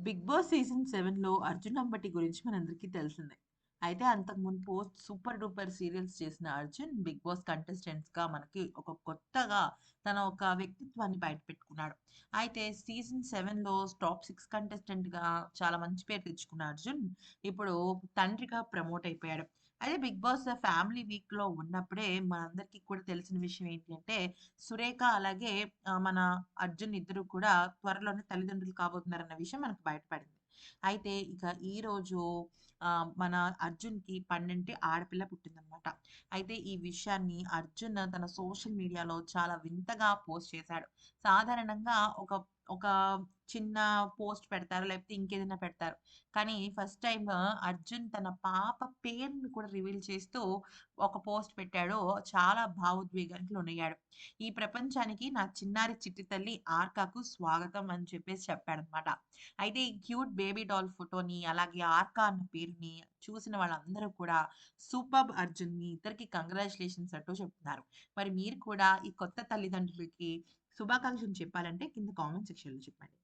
'Big boss' season సెవెన్లో అర్జున్ అంబటి గురించి మనందరికీ తెలిసిందే. అయితే అంతకు మునుపు సూపర్ డూపర్ సీరియల్స్ చేసిన అర్జున్ 'బిగ్ బాస్' కంటెస్టెంట్స్‌గా మనకి ఒక కొత్తగా తన ఒక వ్యక్తిత్వాన్ని బయటపెట్టుకున్నాడు. అయితే సీజన్ సెవెన్లో టాప్ సిక్స్ కంటెస్టెంట్‌గా చాలా మంచి పేరు తెచ్చుకున్న అర్జున్ ఇప్పుడు తండ్రిగా ప్రమోట్ అయిపోయాడు. అయితే 'బిగ్ బాస్' ఫ్యామిలీ వీక్లో ఉన్నప్పుడే మనందరికీ కూడా తెలిసిన విషయం ఏంటి అంటే సురేఖ అలాగే మన అర్జున్ ఇద్దరు కూడా త్వరలోనే తల్లిదండ్రులు కాబోతున్నారన్న విషయం మనకు బయటపడింది. అయితే ఇక ఈరోజు మన అర్జున్‌కి పండంటి ఆడపిల్ల పుట్టిందనమాట. అయితే ఈ విషయాన్ని అర్జున్ తన సోషల్ మీడియాలో చాలా వింతగా పోస్ట్ చేశాడు. సాధారణంగా ఒక ఒక చిన్న పోస్ట్ పెడతారు. లేకపోతే ఇంకేదైనా పెడతారు. కానీ ఫస్ట్ టైం అర్జున్ తన పాప పేరుని కూడా రివీల్ చేస్తూ ఒక పోస్ట్ పెట్టాడు. చాలా భావోద్వేగానికి లోనయ్యాడు. ఈ ప్రపంచానికి నా చిన్నారి చిట్టి తల్లి ఆర్కాకు స్వాగతం అని చెప్పేసి చెప్పాడనమాట. అయితే ఈ క్యూట్ బేబీ డాల్ ఫోటోని అలాగే ఆర్కా అన్న పేరుని చూసిన వాళ్ళందరూ కూడా సూపర్బ్ అర్జున్ని ఇద్దరికి కంగ్రాచ్యులేషన్స్ అంటూ చెప్తున్నారు. మరి మీరు కూడా ఈ కొత్త తల్లిదండ్రులకి శుభాకాంక్షలు చెప్పాలంటే కింద కామెంట్ సెక్షన్‌లో చెప్పండి.